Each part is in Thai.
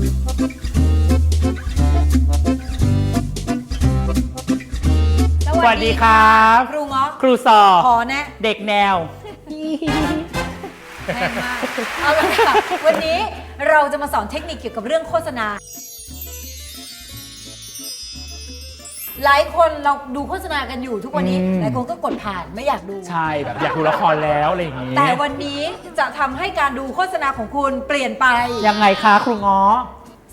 สวัสดีครับ ครูเงาะครูสอขอแนะเด็กแนว แม่มากเอาละค่ะวันนี้เราจะมาสอนเทคนิคเกี่ยวกับเรื่องโฆษณา หลายคนเราดูโฆษณากันอยู่ทุกวันนี้ อืม หลายคนก็กดผ่านไม่อยากดู ใช่แบบอยากดูละครแล้วอะไรอย่างงี้แต่วันนี้จะทำให้การดูโฆษณาของคุณเปลี่ยนไป ยังไงคะครูง้อ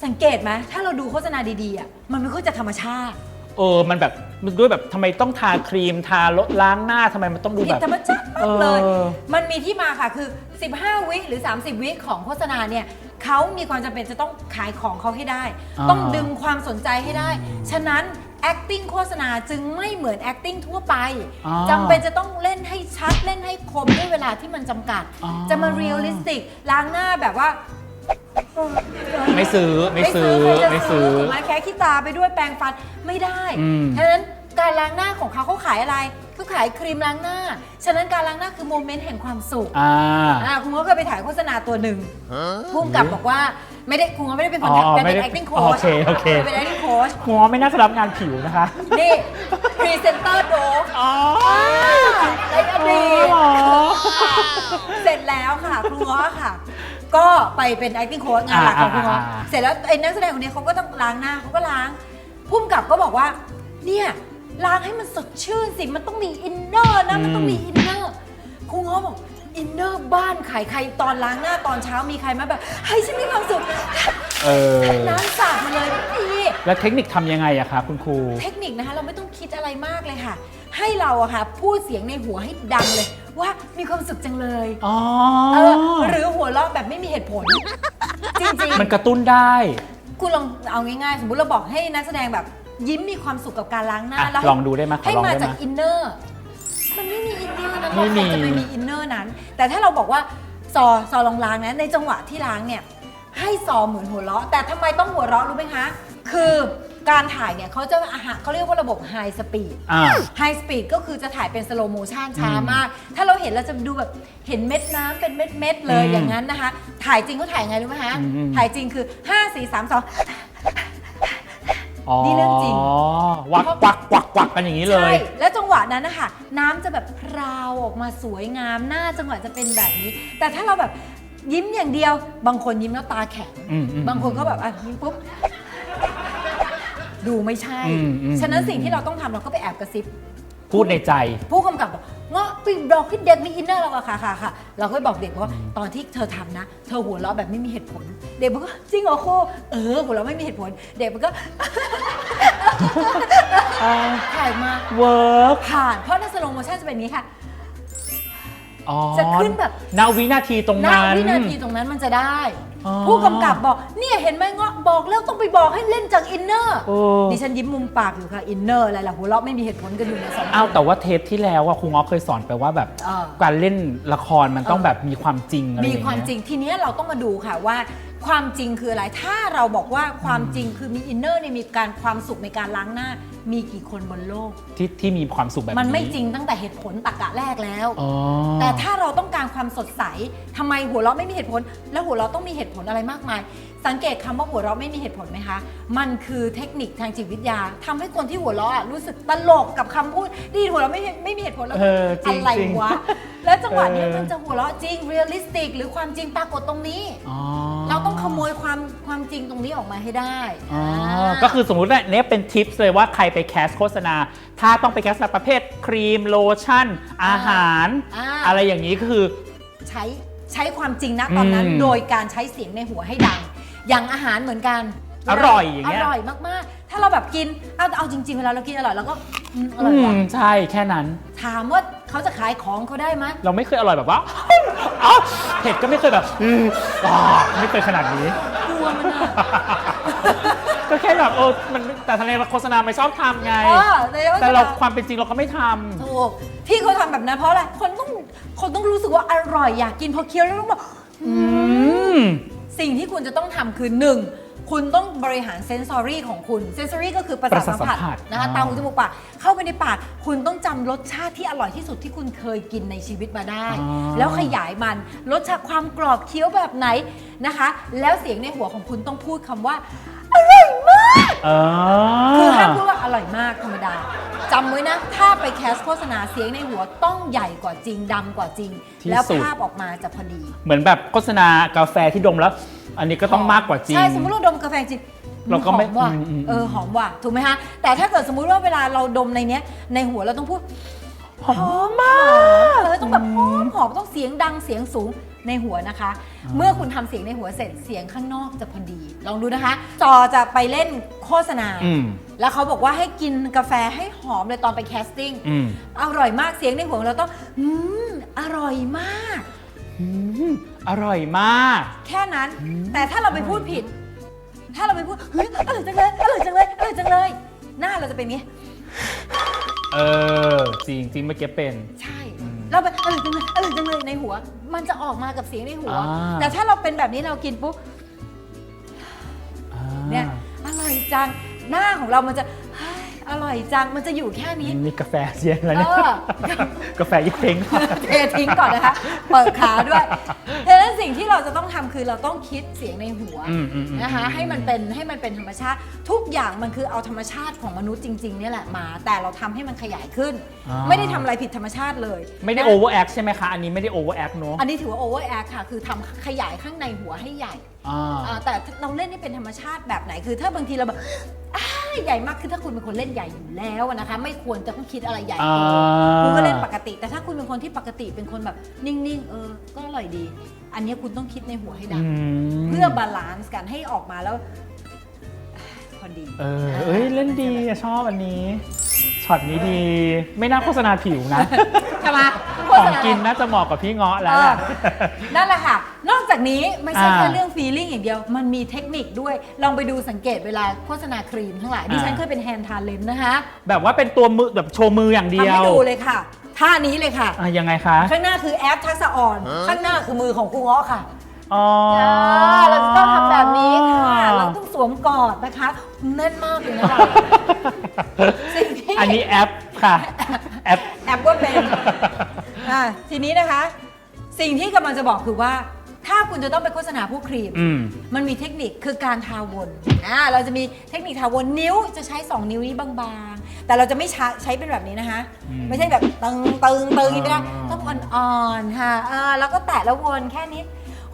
สังเกตไหมถ้าเราดูโฆษณาดีๆอะมันไม่ค่อยจะธรรมชาติเออ มันแบบมันด้วยแบบทำไมต้องทาครีมทาลดล้างหน้าทำไมมันต้องดูผิแบดบธรรมชาติมากเลย เออ มันมีที่มาค่ะคือ 15 วิหรือ 30 วิของโฆษณาเนี่ยเขามีความจำเป็นจะต้องขายของเขาให้ได้ ต้องดึงความสนใจให้ได้ ฉะนั้น acting โฆษณาจึงไม่เหมือน acting ทั่วไปอ๋อจำเป็นจะต้องเล่นให้ชัดเล่นให้คมด้วยเวลาที่มันจำกัด อ๋อ จะมา realistic ล้างหน้าแบบว่า ไม่ซื้อไม่ซื้อใครจะไม่ซื้ซื้ออถูกไหมแค่ขี้ตาไปด้วยแปรงฟันไม่ได้อืม ฉะนั้นการล้างหน้าของเขาเขาขายอะไรเขาขายครีมล้างหน้า ฉะนั้นการล้างหน้าคือโมเมนต์แห่งความสุขอ่า อ่าคุณก็เคยไปถ่ายโฆษณาตัวหนึ่งพุ่มกับบอกว่า ไม่ได้คุณก็ไม่ได้เป็นคนอ๋อถ่ายไม่เป็น ได้ acting โอ coach เคโอเค เป็น acting coach ครูง้อไม่น่าจะรับงานผิวนะคะ นี่พรีเซนเตอร์โดฟอ๋อในอดีตอ๋อเสร็จแล้วค่ะ ครูง้อค่ะ ก็ไปเป็น acting coach งานหลักของครูง้ออ่าอ่าอ่า เสร็จแล้วไอ้นักแสดงคนนี้เขาก็ต้องล้างหน้าเขาก็ล้างพุ่มกับก็บอกว่า เนี่ยล้างให้มันสดชื่นสิ มันต้องมีอินเนอร์นะ มันต้องมีอินเนอร์ครูง้อบอก อินเนอร์บ้านขายใครตอนล้างหน้าตอนเช้ามีใครมาแบบเฮ้ยฉันมีความสุขเออ น้ำสาดมาเลยไม่มี แล้วเทคนิคทำยังไงอะคะคุณครู เทคนิคนะคะเราไม่ต้องคิดอะไรมากเลยค่ะ ให้เราอะค่ะพูดเสียงในหัวให้ดังเลย ว่ามีความสุขจังเลยอ๋อ เออหรือหัวเราะแบบไม่มีเหตุผล จริงมันกระตุ้นได้ ๆ คุณลองเอาง่ายๆ สมมติเราบอกให้นักแสดงแบบยิ้มมีความสุขกับการล้างหน้าอะแล้วลองดูได้ไหมขอให้ลองมาได้ไหม จากอินเนอร์ มันไม่มีอินเนอร์นั้นไม่เรามีใครจะไปมีอินเนอร์นั้น แต่ถ้าเราบอกว่าซอซอลองล้างนะในจังหวะที่ล้างเนี่ยให้ซอเหมือนหัวเราะ แต่ทำไมต้องหัวเราะรู้ไหมคะ คือการถ่ายเนี่ยเขาจะอาหารเขาเรียกว่าระบบไฮสปีด อ่า ไฮสปีดก็คือจะถ่ายเป็นสโลโมชันช้ามาก ถ้าเราเห็นเราจะดูแบบเห็นเม็ดน้ำเป็นเม็ดเม็ดๆเลยอืมอย่างนั้นนะคะ ถ่ายจริงเขาถ่ายไงรู้ไหมคะอืมอืมถ่ายจริงคือ 5 4 3 2อ๋อ นี่เรื่องจริง วักวักวักวักกันอย่างนี้เลใช่ ย แล้วจังหวะนั้นนะคะน้ำจะแบบพราวออกมาสวยงามหน้าจังหวะจะเป็นแบบนี้ แต่ถ้าเราแบบยิ้มอย่างเดียว บางคนยิ้มแล้วตาแข็ง อืมอืมบางคนก็แบบอะยิ้มปุ๊บ ดูไม่ใช่ อืมอืมฉะนั้นสิ่งที่เราต้องทำเราก็ไปแอบกระซิบ พูดในใจ ผู้กำกับบอก เงาะปีบอกขึ้นเด็กมีอินเนอร์เราอะค่ะค่ะค่ะเราก็บอกเด็กว่าตอนที่เธอทำนะ เธอหัวเราะแบบไม่มีเหตุผล เด็กมันก็จริงเหรอโคเออหัวเราะไม่มีเหตุผล เด็กมันก็ ถ่ายมา เวิร์ก ผ่านเพราะในสโลโมชั่นจะเป็นอย่างนี้ค่ะ อ๋อจะขึ้นแบบ ณวินาทีตรงหน้านั้น วินาทีตรงนั้นมันจะได้ อ๋อผู้กำกับบอกเนี่ยเห็นไหมเงาะบอกแล้วต้องไปบอกให้เล่นจากอินเนอร์โอ้ ดิฉันยิ้มมุมปากอยู่ค่ะอินเนอร์อะไรล่ะหัวเราะไม่มีเหตุผลกันอยู่ในสองคนเอาแต่ว่าเทปที่แล้วอะครูง้อเคยสอนไปว่าแบบ เออ การเล่นละครมันต้องเออแบบมีความจริงอะไรอมีย่างเงี้ยความจริงทีเนี้ยเราต้องมาดูค่ะว่า ความจริงคืออะไรถ้าเราบอกว่าความจริงคือมีอินเนอร์ในมีการความสุขในการล้างหน้า มีกี่คนบนโลก ที่ที่มีความสุขแบบนี้มันไม่จริงตั้งแต่เหตุผลตรรกะแรกแล้ว อ๋อ แต่ถ้าเราต้องการความสดใสทำไมหัวเราะไม่มีเหตุผล แล้วหัวเราะต้องมีเหตุผลอะไรมากมาย สังเกตคำว่าหัวเราะไม่มีเหตุผลไหมคะ มันคือเทคนิคทางจิตวิทยาทำให้คนที่หัวเราะอะรู้สึกตลกกับคำพูดดีหัวเราะไม่ไม่มีเหตุผลแล้วเออจริงอะไรจริง วะแล้วจังหวะเนี้ยเออมันจะหัวเราะจริงเรียลลิสติก หรือความจริงปรากฏตรงนี้ อ๋อเราต้องขโมยความความจริงตรงนี้ออกมาให้ได้อ๋อาก็คือสมมุติว่าเนี่ยเป็นทิปส์เลยว่าใครไปแคสโฆษณา ถ้าต้องไปแคสประเภทครีมโลชั่น อาหาร อ่า อะไรอย่างนี้ก็คือ ใช้ใช้ความจริงนะตอนนั้น อืมโดยการใช้เสียงในหัวให้ดัง อย่างอาหารเหมือนกันอร่อยอย่างเงี้ย อร่อยมากๆ ถ้าเราแบบกินเอาเอาจริง ๆ เวลาเรากินอร่อยเราก็อืมอร่อือยว่ะมใช่แค่นั้น ถามว่าเขาจะขายของเขาได้ไหมเราไม่เคยอร่อยแบบว่าอ้าวเผ็ดก็ไม่เคยแบบอืมอ่าไม่เคยขนาดนี้ กลัวมันอะก็ แค่แบบเออมันแต่ทางในโฆษณาไม่ชอบทำไง เออแต่ว่าแต่เราความเป็นจริงเราก็ไม่ทำ ถูกที่เขาทำแบบนั้นเพราะอะไร คนต้องคนต้องรู้สึกว่าอร่อยอยากกินพอเคี้ยวแล้วต้องแบบอืม สิ่งที่คุณจะต้องทำคือหนึ่งคุณต้องบริหารเซนซอรี่ของคุณเซนซอรี่ก็คือประสาทสัมผัสประสาทสัมผัสนะคะอ่า ตาหูจมูกปากเข้าไปในปากคุณต้องจำรสชาติที่อร่อยที่สุดที่คุณเคยกินในชีวิตมาได้แล้วขยายมันรสชาติความกรอบเคี้ยวแบบไหนนะคะ แล้วเสียงในหัวของคุณต้องพูดคำว่าอร่อยมาก เออคือห้ามพูดว่าอร่อยมากธรรมดาจำไว้นะ ถ้าไปแคสโฆษณาเสียงในหัวต้องใหญ่กว่าจริงดังกว่าจริง ที่แล้วสุด ภาพออกมาจะพอดี เหมือนแบบโฆษณากาแฟที่ดมแล้ว อันนี้ก็ต้องมากกว่าจริง ใช่ สมมติเราดมกาแฟจริงเราก็ไม่หอมว่ะอืมอืม เออหอมว่ะถูกไหมคะแต่ถ้าเกิดสมมุติว่าเวลาเราดมในเนี้ย ในหัวเราต้องพูดหอมมากเออต้องแบบหอมหอมต้องเสียงดังเสียงสูง ในหัวนะคะ เมื่อคุณทำเสียงในหัวเสร็จเสียงข้างนอกจะพอดี ลองดูนะคะ จอจะไปเล่นโฆษณา อืม แล้วเขาบอกว่าให้กินกาแฟให้หอมเลยตอนไปแคสติ้งอืม อร่อยมากเสียงในหัวเราต้อง อืม อร่อยมาก อืมอร่อยมาก แค่นั้น แต่ถ้าเราไปพูดผิด ถ้าเราไปพูดเฮ้ยอร่อยจังเลยอร่อยจังเลยอร่อยจังเลย หน้าเราจะเป็นอย่างนี้ เออ จริงจริงเมื่อกี้เป็น ใช่ เราแบบอร่อยจังเลยอร่อยจังเลยในหัว มันจะออกมากับเสียงในหัว อ่า แต่ถ้าเราเป็นแบบนี้เรากินปุ๊บ อ่า เนี่ยอร่อยจังหน้าของเรามันจะเฮ้ยอร่อยจังมันจะอยู่แค่นี้ นี่กาแฟเย็นแล้วเนี่ยเออ กาแฟยิ่งเพ้งเททิ้งก่อนนะคะ เปิดขาด้วยดังนั้นสิ่งที่ เราจะต้องทำคือเราต้องคิดเสียงในหัวอืมอืมอืมนะคะให้มันเป็นให้มันเป็นธรรมชาติ ทุกอย่างมันคือเอาธรรมชาติของมนุษย์จริงๆเนี่ยแหละมา แต่เราทำให้มันขยายขึ้นอ่าไม่ได้ทำอะไรผิดธรรมชาติเลย ไม่ได้นะโอเวอร์แอคใช่ไหมคะ อันนี้ไม่ได้โอเวอร์แอคเนอะอันนี้ถือว่าโอเวอร์แอคค่ะ คือทำขยายข้างในหัวให้ใหญ่อ่าอ่าแต่เราเล่นให้เป็นธรรมชาติแบบไหนคือ ถ้าบางทีเราแบบอ้าย ใหญ่มากคือถ้าคุณเป็นคนเล่นใหญ่อยู่แล้วอะนะคะ ไม่ควรจะต้องคิดอะไรใหญ่อ่าเกินคุณก็เล่นปกติ แต่ถ้าคุณเป็นคนที่ปกติเป็นคนแบบนิ่งๆเออก็อร่อยดี อันนี้คุณต้องคิดในหัวให้ดังมเพื่อบาลานซ์กันให้ออกมาแล้วพอดีเออเอ้ยเล่นดีอะชอบอันนี้ช็อตนี้ดี ไม่น่าโฆษณาผิวนะ ใช่ไหม ของกินน่าจะเหมาะกับพี่เงาะแล้วแหละเออนั่นแหละค่ะ นอกจากนี้ไม่ใช่อ่าแค่เรื่องฟีลิ่งอย่างเดียว มันมีเทคนิคด้วย ลองไปดูสังเกตเวลาโฆษณาครีมทั้งหลาย ดิฉันอ่า เคยเป็นแฮนด์ทาเลนนะคะแบบว่าเป็นตัวมือแบบโชว์มืออย่างเดีทำยวให้ดูเลยค่ะ ท่านี้เลยค่ะ อะยังไงคะ ข้างหน้าคือแอปทักษะอ่อน ข้างหน้าคือมือของครูเงาะค่ะ อ๋อาเราจะต้องทำแบบนี้ค่ะ เราต้องสวมกอดนะคะแน่นมากเลยนะคะสิ่งที่อันนี้แอปค่ะ แอป แอปว่าเป็น อ่าทีนี้นะคะ สิ่งที่กำลังจะบอกคือว่า ถ้าคุณจะต้องไปโฆษณาพวกครีม อืม มันมีเทคนิคคือการทาวนอ่าเราจะมีเทคนิคทาวนนิ้วจะใช้ 2 นิ้วนี้บางๆ แต่เราจะไม่ใช้ใช้เป็นแบบนี้นะคะ อืมไม่ใช่แบบตึงตึงตึงอย่างนี้นะอ่า ต้องอ่อนๆค่ะอ่าแล้วก็แตะแล้ววนแค่นี้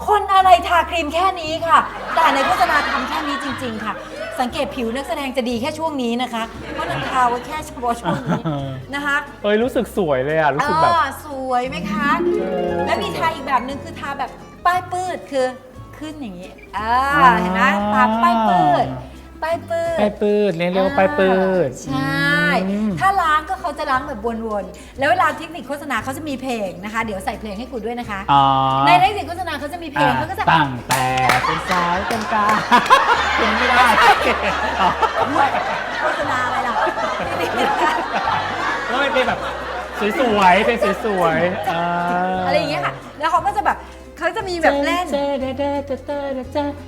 คนอะไรทาครีมแค่นี้ค่ะ แต่ในโฆษณาทำแค่นี้จริง ๆ ค่ะ สังเกตผิวนักแสดงจะดีแค่ช่วงนี้นะคะเพราะนันทาไว้แค่เฉพาะช่วงนี้นะคะ เอ้ยรู้สึกสวยเลยอะ รู้สึกแบบอ่าส วยไหมคะเออแล้วมีทาอีกแบบหนึ่งคือทาแบบป้ายปืดคือขึ้นอย่างนี้อ่าอ่า เห็นไหมทาป้ายปืดป้ายปืดไปปืดเรียกเรียกว่าไปปืด ใช่ อืม ถ้าล้างก็เขาจะล้างแบบวนๆแล้วเวลาเทคนิคโฆษณาเขาจะมีเพลงนะคะ เดี๋ยวใส่เพลงให้คุณด้วยนะคะ อ๋อในเทคนิคโฆษณาเขาจะมีเพลงเขาก็จะ ตั้งแต่เป็นซ้ายเป็นกลางเป็นไม่ได้อ๋อโฆษณาอะไรล่ะ แล้วมันเป็นแบบ สวยๆ เป็นสวยๆอ่าอะไรอย่างเงี้ยค่ะ แล้วเขาก็จะแบบเขาจะมีแบบเล่น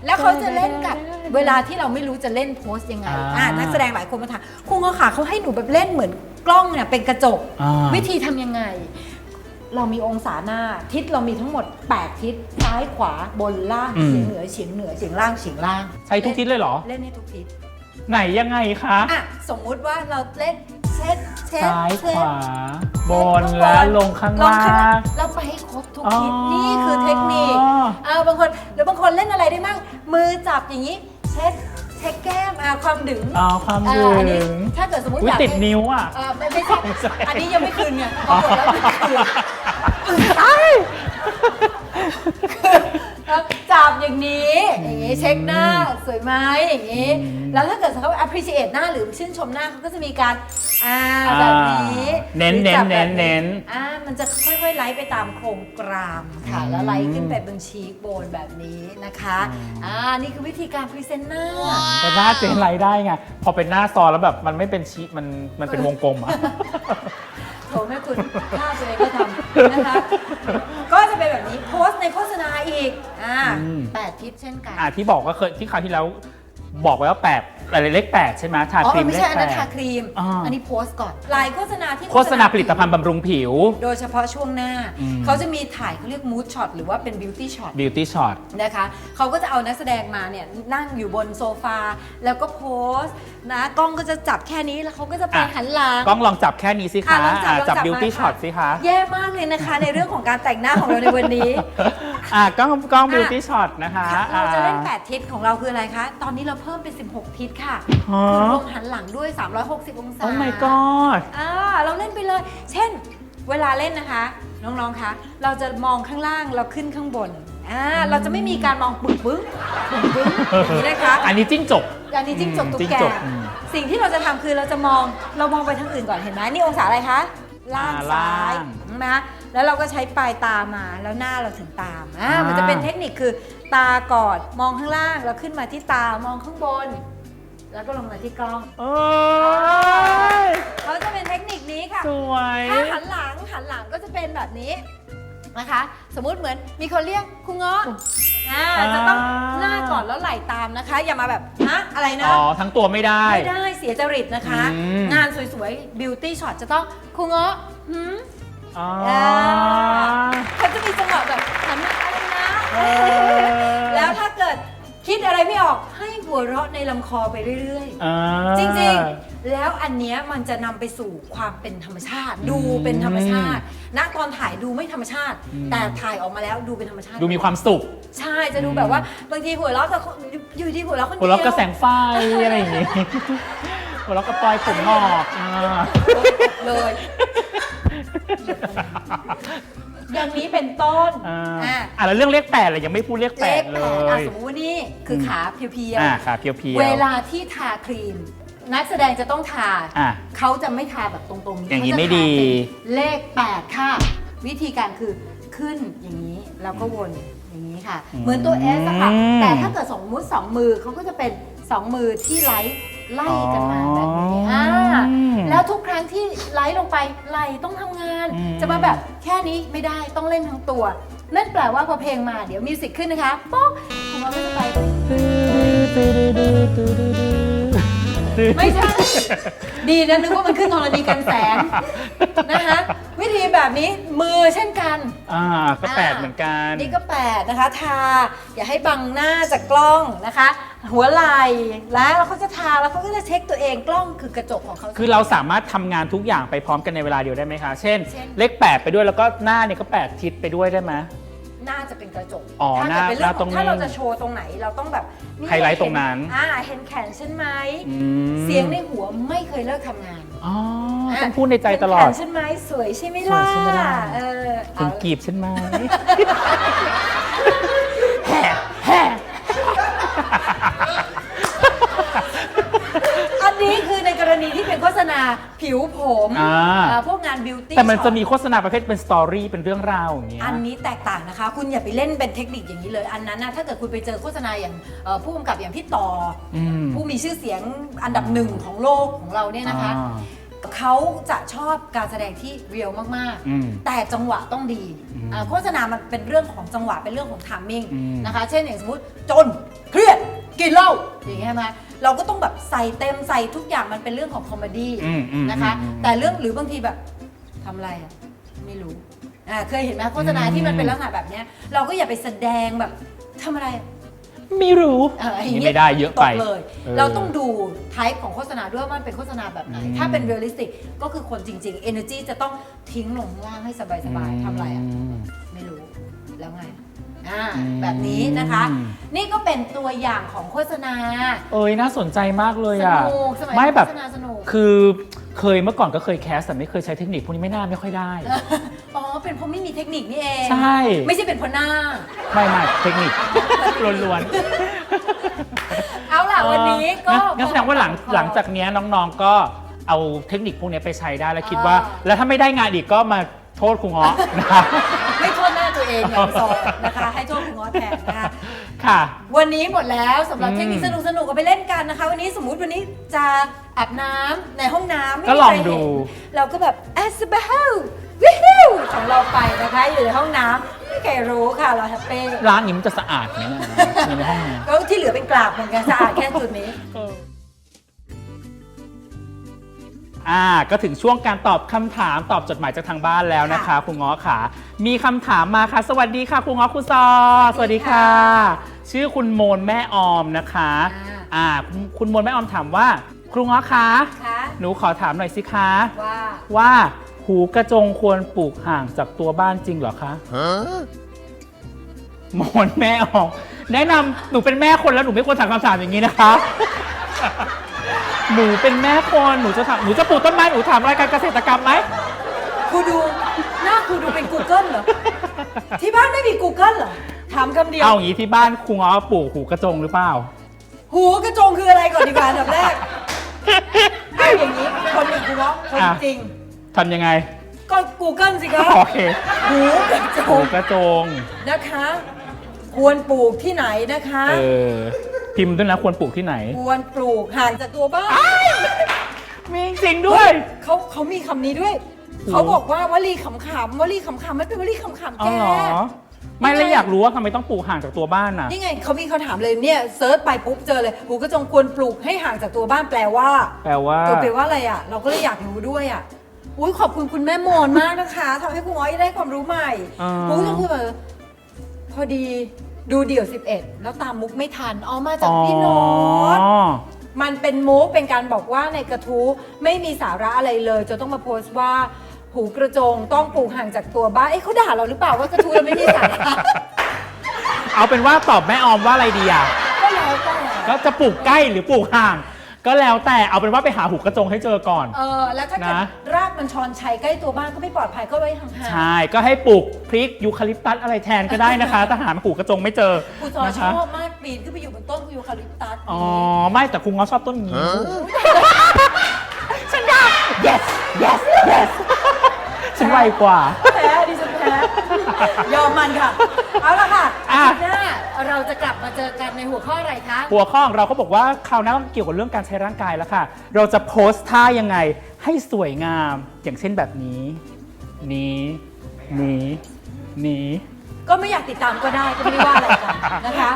แล้วเขาจะเล่นกับเวลาที่เราไม่รู้จะเล่นโพสต์ยังไงอ่าอ่านักแสดงหลายคนมาถามครูงอขาเขาให้หนูแบบเล่นเหมือนกล้องเนี่ยเป็นกระจก อ่า วิธีทำยังไง เรามีองศาหน้าทิศเรามีทั้งหมด 8 ทิศซ้ายขวาบนล่างอืม เฉียงเหนือเฉียงเหนือเฉียงล่างเฉียงล่างใช้ทุกทิศเลยเหรอ เล่นให้ทุกทิศ ไหนยังไงคะ อะสมมุติว่าเราเล่น เช็ดเช็ดซ้ายเช็ขดวา บนและลงข้างล่างเราไปให้ครบทุกอ๋อทิศนี่คือเทคนิคเออบางคนหรือบางคนเล่นอะไรได้มั่งมือจับอย่างนี้เช็ดเช็ดแก้มอ่าความดึงเอาความอ่าดึอันนี้งถ้าเกิดสมมติอุ๊ยอยากติดให้ นิ้วอะ เออไม่ไม่ใช่ไม่ใช่ อันนี้ยังไม่คืนไงพอกดแล้วไม่คืนแล้ว จับอย่างนี้ อย่างนี้เช็คหน้าสวยไหมอย่างนี้ แล้วถ้าเกิดเขา appreciate หน้าหรือชื่นชมหน้าเขาก็จะมีการอ่าแบบนี้เน้นหรือเน้นจับเน้นแบบเน้นอ่ามันจะค่อยๆไล่ไปตามโครงกรามค่ะแล้วไล่ขึ้นไปบนชีกโบนแบบนี้นะคะอ่านี่คือวิธีการพรีเซนต์หน้าแต่หน้าเจนไรได้ไงพอเป็นหน้าซอนแล้วแบบมันไม่เป็นชีมันมันเป็นวงกลมอะโถแม่คุณหน้าตัวเองก็ทำนะคะ โพสต์ในโฆษณาอีกอ่าอืมแปดทิศเช่นกัน อะที่บอกว่าเคยที่คราวที่แล้วบอกไว้ว่าแปด อะไรเลขแปดใช่ไหมทาอ๋อครีมไม่เลใช่ขอันแปนั้นทาดครีม อ่า อันนี้โพสต์ก่อนลายโฆษณาที่โฆษณาผลิตภัณฑ์บำรุงผิว โดยเฉพาะช่วงหน้า อืม เขาจะมีถ่ายเขาเรียกมูดช็อตหรือว่าเป็นบิวตี้ช็อต beauty shot นะคะเขาก็จะเอานักแสดงมาเนี่ยนั่งอยู่บนโซฟา แล้วก็โพสต์นะกล้องก็จะจับแค่นี้แล้วเขาก็จะไปอะ หันหลัง กล้องลองจับแค่นี้สิอะคะลองจับอะลองจัจับบ beauty มาค่ะ shot สิคะแย่มากเลยนะคะ ในเรื่องของการแต่งหน้าของเราในวันนี้ อะกล้องกล้องอะ beauty shot นะคะเราจะเล่น อะ8 ทิศของเราคืออะไรคะ ตอนนี้เราเพิ่มเป็น 16 ทิศค่ะฮะ คือรวมหันหลังด้วย 360 องศา Oh my god อ่าเราเล่นไปเลย เช่น เวลาเล่นนะคะ น้องๆ คะ เราจะมองข้างล่างเราขึ้นข้างบนอ่าเราจะไม่มีการมองปึ้งปึ้งปึ้งปึ้งอย่างนี้นะคะ อันนี้จิ้งจก อันนี้จิ้งจกตุ๊กจิ้งแก จกอืมสิ่งที่เราจะทำคือเราจะมองเรามองไปทางอื่นก่อนเห็นไหมนี่องศาอะไรคะล่างอ่าซ้ายล่างนะแล้วเราก็ใช้ปลายตามาแล้วหน้าเราถึงตามอ่าอ่ามั มันจะเป็นเทคนิคคือตากอดมองข้างล่างแล้วขึ้นมาที่ตามองข้างบน แล้วก็ลงมาที่กล้อง โอ้ยเขาจะเป็นเทคนิคนี้ค่ะ สวย ถ้าหันหลังหันหลังก็จะเป็นแบบนี้นะคะ สมมุติเหมือนมีคนเรียกคุณเงาะอ่า จะต้องหน้าก่อนแล้วไหลตามนะคะ อย่ามาแบบฮะอะไรนะ อ๋อ ทั้งตัวไม่ได้ ไม่ได้เสียจริตนะคะ อืม งานสวยๆ บิวตี้ช็อตจะต้องคุณเงาะหืม อ๋ออ่า เขาจะมีจังหวะแบบหันมาอะไรนะ เออ แล้วถ้าเกิด คิดอะไรไม่ออกให้หัวเราะในลำคอไปเรื่อยๆอ่าจริงๆ แล้วอันเนี้ยมันจะนำไปสู่ความเป็นธรรมชาติ ดูเป็นธรรมชาติณตอนถ่ายดูไม่ธรรมชาติ อืม แต่ถ่ายออกมาแล้วดูเป็นธรรมชาติ ดูมีความสุข ใช่จะดูแบบว่าบางทีหัวเราะกับคนอยู่ที่หัวเราะคนเดีหัยววเราะกระแสงไฟอะไรอย่างงี้ หัวเราะกระปลอยผมงอกอ่าเลย อย่างนี้เป็นต้น อ่าอะ อะแล้วเรื่องเลขแปดเลยยังไม่พูดเลขเลแปดขเลแปดอะย สมมติว่านี่คือขาเพียวอ่าค่ะเพียว ๆ เวลาที่ทาครีม นักแสดงจะต้องทา อะเขาจะไม่ทาแบบตรงๆนี้อย่างนี้เขจะไม่ดีทาเป็นเลข 8 ค่ะ วิธีการคือขึ้นอย่างนี้แล้วก็วนอย่างนี้ค่ะอืมเหมือนตัว S อะค่ะ แต่ถ้าเกิดสมมุติสองมือเขาก็จะเป็น 2 มือที่ไลท์ ไล่กันมาแบบนี้อ๋ออ่าแล้วทุกครั้งที่ไลท์ลงไปไหลต้องทำงาน อืม จะมาแบบแค่นี้ไม่ได้ต้องเล่นทั้งตัว นั่นแปลว่าพอเพลงมาเดี๋ยวมิวสิกขึ้นนะคะป๊อกคุณว่าก็จะไปไม่ใช่ ดีนะนึกว่ามันขึ้นธรณีกันแสงนะคะวิธีแบบนี้มือเช่นกัน อ่าก็แปดเหมือนกัน นี่ก็แปดนะคะ ทาอย่าให้บังหน้าจากกล้องนะคะ หัวไหล่แล้วเขาจะทาแล้วเขาก็จะเช็คตัวเองกล้องคือกระจกของเขาคือเราสามารถทำงานทุกอย่างไปพร้อมกันในเวลาเดียวได้ไหมคะ เช่น เช่น เลข 8 ไปด้วยแล้วก็หน้าเนี่ยก็ 8 ทิศไปด้วยได้ไหมห น้าจะเป็นกระจกอ๋อถ้าเกิดเป็นเรื่องหน้าตรงของถ้านี้เราจะโชว์ตรงไหนเราต้องแบบนี่ไฮไลท์ตรงนั้น อ่าเห็นแขนฉันไหมอืมเสียงในหัวไม่เคยเลิกทำงานอ๋อต้องพูดในใจตลอดเห็นแขนฉันไหมสวยใช่ไหมล่ะสวยใช่ไหมล่ะ เออคุณเอา กีบฉันไหมอันนี้คือในกรณีที่เป็นโฆษณาผิวผมอ่า เอ่อพวกงานบิวตี้แต่มันจะมีโฆษณาประเภทเป็นสตอรี่เป็นเรื่องราวอย่างเงี้ยอันนี้แตกต่างนะคะ คุณอย่าไปเล่นเป็นเทคนิคอย่างนี้เลย อันนั้นนะถ้าเกิดคุณไปเจอโฆษณาอย่างเอ่อผู้กำกับอย่างพี่ต่ออม ผู้มีชื่อเสียงอันดับหนึ่งของโลกของเราเนี่ยนะคะ อ่า เขาจะชอบการแสดงที่เรียลมากอืม ๆ แต่จังหวะต้องดีอืมอ่าโฆษณามันเป็นเรื่องของจังหวะเป็นเรื่องของทามมิ่งอืม นะคะ เช่นอย่างสมมติจนเครียดกินเหล้าอย่างเงี้ยใช่ไหมเราก็ต้องแบบใส่เต็มใส่ทุกอย่างมันเป็นเรื่องของคอมเมดี้อืมอืมนะคะ อืมอืม แต่เรื่องหรือบางทีแบบ ทำอะไรอะไม่รู้อ่าเคยเห็นไหมโฆษณาอืมที่มันเป็นลักษณะแบบเนี้ยเราก็อย่าไปแสดงแบบทำอะไรอะไม่รู้เออออันย่างนี้เงี้ไม่ได้เยอะไปตกเลย เออเราต้องดูไทป์ของโฆษณาด้วยว่ามันเป็นโฆษณาแบบไหน อืมถ้าเป็นเรียลลิสติกก็คือคนจริง ๆ Energy จะต้องทิ้งลงข้างล่างให้สบายๆทำอะไรอะมไม่รู้ แล้วไง อ่าอืม แบบนี้นะคะ นี่ก็เป็นตัวอย่างของโฆษณาเอ้ยน่าสนใจมากเลยสอะ นุกสมัยไม่แบบ โฆษณาสนุกคือเคยเมื่อก่อนก็เคยแคสแต่ไม่เคยใช้เทคนิคพวกนี้ไม่น่าไม่ค่อยได้ อ๋อเป็นเพราะไม่มีเทคนิคนี่เองใช่ ไม่ใช่เป็นเพราะหน้า ไม่ไม่เทคนิค ล้วนเอาๆล่ะวันนี้ก็งั้นงั้นแสดงว่าหลังพอหลังจากเนี้ยน้องๆก็เอาเทคนิคพวกนี้ไปใช้ได้แล้วคิดว่าอ่าแล้วถ้าไม่ได้งานอีกก็มาโทษครูเงาะนะครับไม่โทษหน้า ตัวเองอย่างสอนนะคะ ให้โทษคุณง้อแทนนะคะค่ะ วันนี้หมดแล้วสำหรับอืมเทคนิคสนุกสนุกๆก็ไปเล่นกันนะคะ วันนี้สมมุติวันนี้จะอาบน้ำในห้องน้ำไม่ก็มีลองใครดู เห็นเราก็แบบแอสเบลวิวของเราไปนะคะ อยู่ในห้องน้ำไม่มีเครู้ค่ะเราแฮปปี้ร้านนี้มันจะสะอาดไหมนะในห้องน้ก็ที่เหลือเป็นกราบเหมือนกันสะอาดแค่จุดนี้ำ อ่าก็ถึงช่วงการตอบคำถามตอบจดหมายจากทางบ้านแล้วนะคะค่ะครูง้อขามีคำถามมาค่ะ สวัสดีค่ะครูง้อครูซอ สวัสดีค่ะ ชื่อคุณโมนแม่ออมนะคะอ่าคุณคุณโมนแม่ออมถามว่า ครูง้อคะคะหนูขอถามหน่อยสิคะ ว่าว่าหูกระจงควรปลูกห่างจากตัวบ้านจริงเหรอคะโมนแม่ออก แนะนำหนูเป็นแม่คนแล้วหนูไม่ควรถามคำถามอย่างนี้นะคะ หนูเป็นแม่คนหนูจะถามหนูจะปลูกต้นไม้หนูถามรายการเกษตรกรรมไหม ครูดูหน้าครูดูเป็น Google เหรอ ที่บ้านไม่มี Google เหรอ ถามคำเดียว เอาอย่างนี้ที่บ้านครูง้อปลูกหูกระจงหรือเปล่า หูกระจงคืออะไรก่อนดีกว่าอันดับแรกเอาอย่างนี้ คนหนึ่งครูว่าคนอะ จริง ทำยังไง ก็ Google สิคะโอเคหูกระจหูงกระจง นะคะ ควรปลูกที่ไหนนะคะ เออ พิมพ์ด้วยนะควรปลูกที่ไหน ควรปลูกห่างจากตัวบ้านมีจริงด้วย เขาเขามีคำนี้ด้วยหูเขาบอกว่าวลีขำๆวลีขำๆไม่เป็นวลีขำๆอ๋แกอเหรอ ไม่แล้วอยากรู้ว่าทำไมต้องปลูกห่างจากตัวบ้านน่ะ นี่ไงเขามีเขาถามเลยเนี่ยเซิร์ชไปปุ๊บเจอเลยหูกระจงควรปลูกให้ห่างจากตัวบ้านแปลว่าแปลว่า ตัวแปลว่าอะไรอะ เราก็เลยอยากรู้ด้วยอะอุ้ยขอบคุณคุณแม่โมนมากนะคะทำให้คุณอ้อยได้ความรู้ใหม่อ่า หูกระจงคือแบบพอดี ดูเดี่ยว 11 แล้วตามมุกไม่ทันอ๋อมาจากพี่โน้ต อ๋อ มันเป็นมุกเป็นการบอกว่าในกระทู้ไม่มีสาระอะไรเลยจะต้องมาโพสต์ว่า หูกระจงต้องปลูกห่างจากตัวบ้านเอ้เขาด่าเราหรือเปล่าว่ากระทู้เราไม่มีสาระ เอาเป็นว่าตอบแม่ออมว่าอะไรดีอะ ก็แล้วแต่ก็จะปลูกใกล้หรือปลูกห่าง ก็แล้วแต่เอาเป็นว่าไปหาหูกระจงให้เจอก่อน เออแล้วถ้าเกิดนะ รากมันชอนชัยใกล้ตัวบ้านก็ไม่ปลอดภัยก็ไว้ห่างใช่ก็ให้ปลูกพริกยูคาลิปตัสอะไรแทนก็ได้นะคะถ้าหาหูกระจงไม่เจอๆกูจอนะชคะอบมากปีนขึ้นไปอยู่บนต้นยูคาลิปตัสอ๋อไม่แต่คุณง้อชอบต้นนี้ฉันได้ yes yes yes ฉันไวกว่า แพ้ดิฉันแพ้ ยอมมันค่ะ เอาละค่ะอะอาทิตย์หน้าเราจะกลับมาเจอกันในหัวข้ออะไรคะ หัวข้อของเราเขาบอกว่าคราวหน้าเกี่ยวกับเรื่องการใช้ร่างกายแล้วค่ะ เราจะโพสท่ายังไงให้สวยงาม อย่างเช่นแบบนี้ นี้นี้นี้ก็ไม่อยากติดตามก็ได้ก็ไม่ได้ว่าอะไรกันนะคะ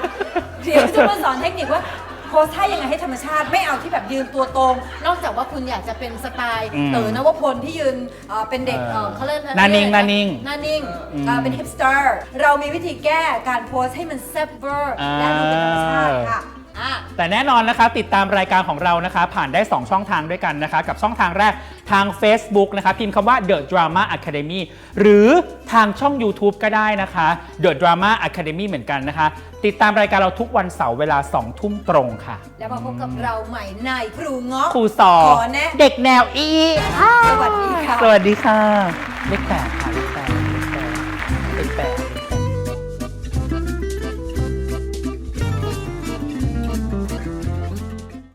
เดี๋ยวจะมาสอนเทคนิคว่า โพสท่ายังไงให้ธรรมชาติไม่เอาที่แบบยืนตัวตรง นอกจากว่าคุณอยากจะเป็นสไตล์อืมเต๋อนวพลที่ยืนเอ่อเป็นเด็กเออเอ่อเขาเรียกหน้านิ่งหน้านิ่งหน้านิ่งอืมอ่าเป็นฮิปสเตอร์เรามีวิธีแก้การโพสให้มันแซ่บเวอร์อ่าและดูเป็นธรรมชาติค่ะอะ แต่แน่นอนนะคะติดตามรายการของเรานะคะ ผ่านได้ 2 ช่องทางด้วยกันนะคะกับช่องทางแรกทาง Facebook นะคะพิมพ์คำว่า The Drama Academy หรือทางช่อง YouTube ก็ได้นะคะ The Drama Academy เหมือนกันนะคะ ติดตามรายการเราทุกวันเสาร์เวลา 2 ทุ่มตรงค่ะ แล้วมาพบกับเราใหม่ในครูเงาะครูสอขอแนะเด็กแนวอีสวัสดีค่ะ สวัสดีค่ะเลขแปด